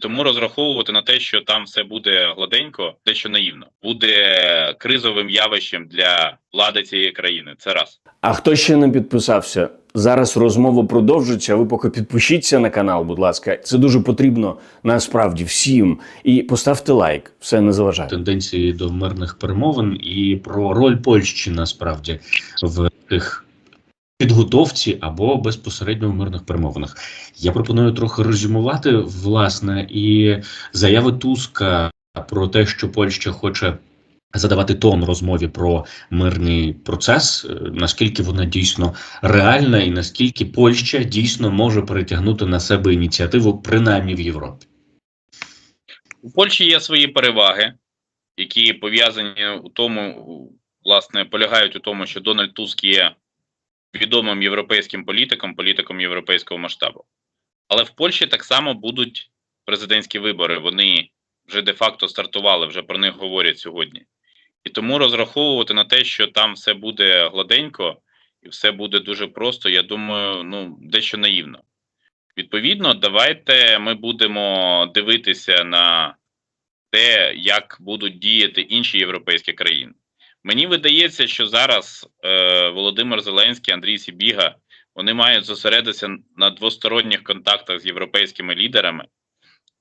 тому розраховувати на те, що там все буде гладенько, дещо наївно, буде кризовим явищем для влади цієї країни. Це раз. А хто ще не підписався? Зараз розмова продовжиться. Ви поки підпишіться на канал, будь ласка. Це дуже потрібно насправді всім. І поставте лайк. Все не заважає. тенденції до мирних перемовин і про роль Польщі насправді в тих підготовці або безпосередньо в мирних перемовинах. Я пропоную трохи резюмувати власне і заяви Туска про те, що Польща хоче. Задавати тон розмові про мирний процес, е, наскільки вона дійсно реальна, і наскільки Польща дійсно може перетягнути на себе ініціативу, принаймні в Європі. У Польщі є свої переваги, які пов'язані у тому, власне, полягають у тому, що Дональд Туск є відомим європейським політиком, політиком європейського масштабу. Але в Польщі так само будуть президентські вибори. Вони вже де-факто стартували, вже про них говорять сьогодні. І тому розраховувати на те, що там все буде гладенько і все буде дуже просто, я думаю, ну дещо наївно. Відповідно, давайте ми будемо дивитися на те, як будуть діяти інші європейські країни. Мені видається, що зараз Володимир Зеленський, Андрій Сібіга, вони мають зосередитися на двосторонніх контактах з європейськими лідерами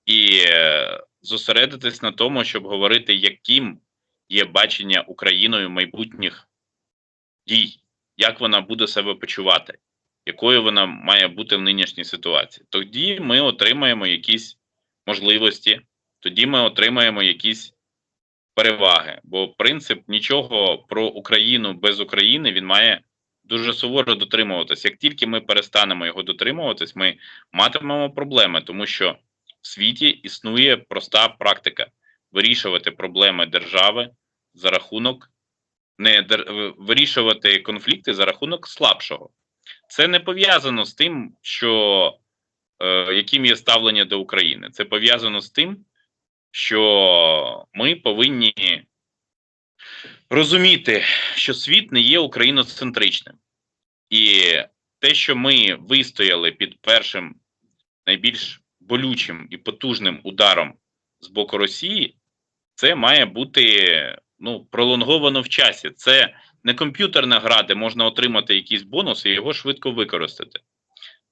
і е, зосередитись на тому, щоб говорити, яким є бачення Україною майбутніх дій, як вона буде себе почувати, якою вона має бути в нинішній ситуації. Тоді ми отримаємо якісь можливості, тоді ми отримаємо якісь переваги. Бо принцип нічого про Україну без України він має дуже суворо дотримуватись. Як тільки ми перестанемо його дотримуватись, ми матимемо проблеми, тому що в світі існує проста практика вирішувати проблеми держави за рахунок не вирішувати конфлікти за рахунок слабшого. Це не пов'язано з тим, що е, яким є ставлення до України. Це пов'язано з тим, що ми повинні розуміти, що світ не є україноцентричним. І те, що ми вистояли під першим найбільш болючим і потужним ударом з боку Росії, це має бути ну, пролонговано в часі. Це не комп'ютерна гра, де можна отримати якийсь бонус і його швидко використати.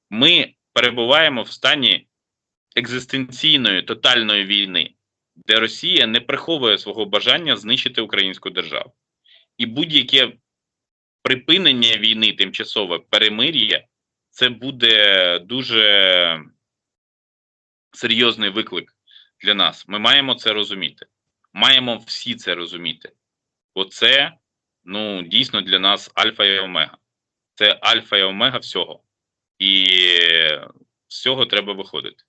Ми перебуваємо в стані екзистенційної тотальної війни, де Росія не приховує свого бажання знищити українську державу. І будь-яке припинення війни тимчасове перемир'я це буде дуже серйозний виклик для нас. Ми маємо це розуміти. Маємо всі це розуміти. Бо це ну, дійсно для нас альфа і омега. Це альфа і омега всього. І з цього треба виходити.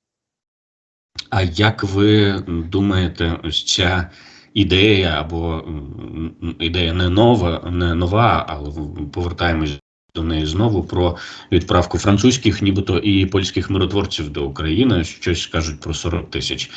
А як ви думаєте, ось ця ідея або ідея не нова, не нова, але повертаємось до неї знову про відправку французьких, нібито і польських миротворців до України, щось кажуть про 40 тисяч.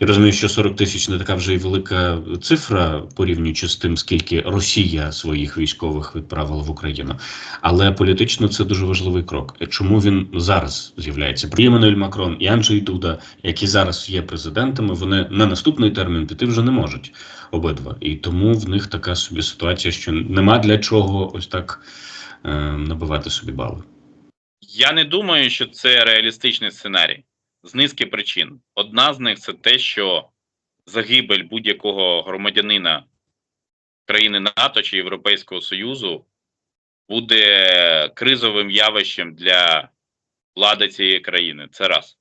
Я розумію, що 40 тисяч не така вже й велика цифра, порівнюючи з тим, скільки Росія своїх військових відправила в Україну. Але політично це дуже важливий крок. Чому він зараз з'являється? І Еммануель Макрон і Анджей Дуда, які зараз є президентами, вони на наступний термін піти вже не можуть обидва. І тому в них така собі ситуація, що нема для чого ось так набивати собі бали. Я не думаю, що це реалістичний сценарій з низки причин. Одна з них це те, що загибель будь-якого громадянина країни НАТО чи Європейського Союзу буде кризовим явищем для влади цієї країни. Це раз.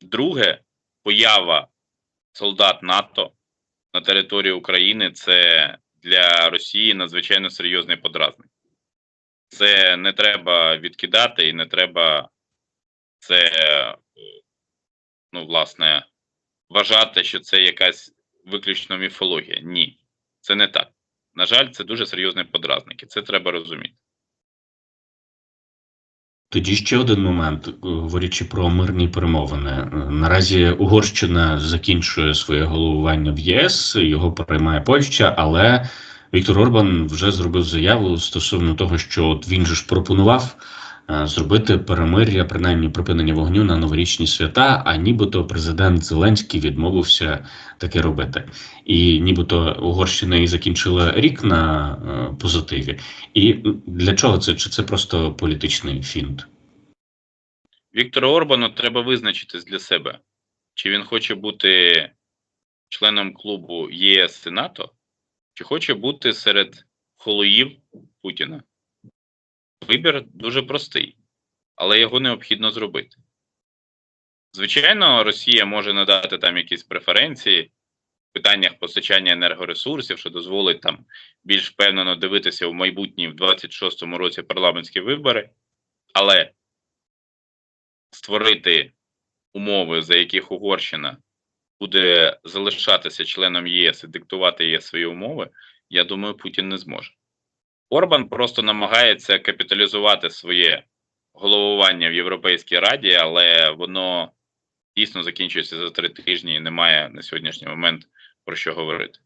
Друге, поява солдат НАТО на території України це для Росії надзвичайно серйозний подразник. Це не треба відкидати і не треба це, е, ну, власне, вважати, що це якась виключно міфологія. Ні, це не так. На жаль, це дуже серйозний подразник, і це треба розуміти. Тоді ще один момент, е, говорячи про мирні перемовини. Е, Наразі Угорщина закінчує своє головування в ЄС, його приймає Польща, але Віктор Орбан вже зробив заяву стосовно того, що от він же ж пропонував е, зробити перемир'я, принаймні припинення вогню на новорічні свята, а нібито президент Зеленський відмовився таке робити. І нібито Угорщина і закінчила рік на е, позитиві. І для чого це? Чи це просто політичний фінт? Віктору Орбану треба визначитись для себе, чи він хоче бути членом клубу ЄС і НАТО, чи хоче бути серед холоїв Путіна. Вибір дуже простий, але його необхідно зробити. Звичайно, Росія може надати там якісь преференції в питаннях постачання енергоресурсів, що дозволить там більш впевнено дивитися в майбутнє в 26-му році парламентські вибори, але створити умови, за яких Угорщина буде залишатися членом ЄС і диктувати ЄС свої умови, я думаю, Путін не зможе. Орбан просто намагається капіталізувати своє головування в Європейській Раді, але воно дійсно закінчується за три тижні і немає на сьогоднішній момент про що говорити.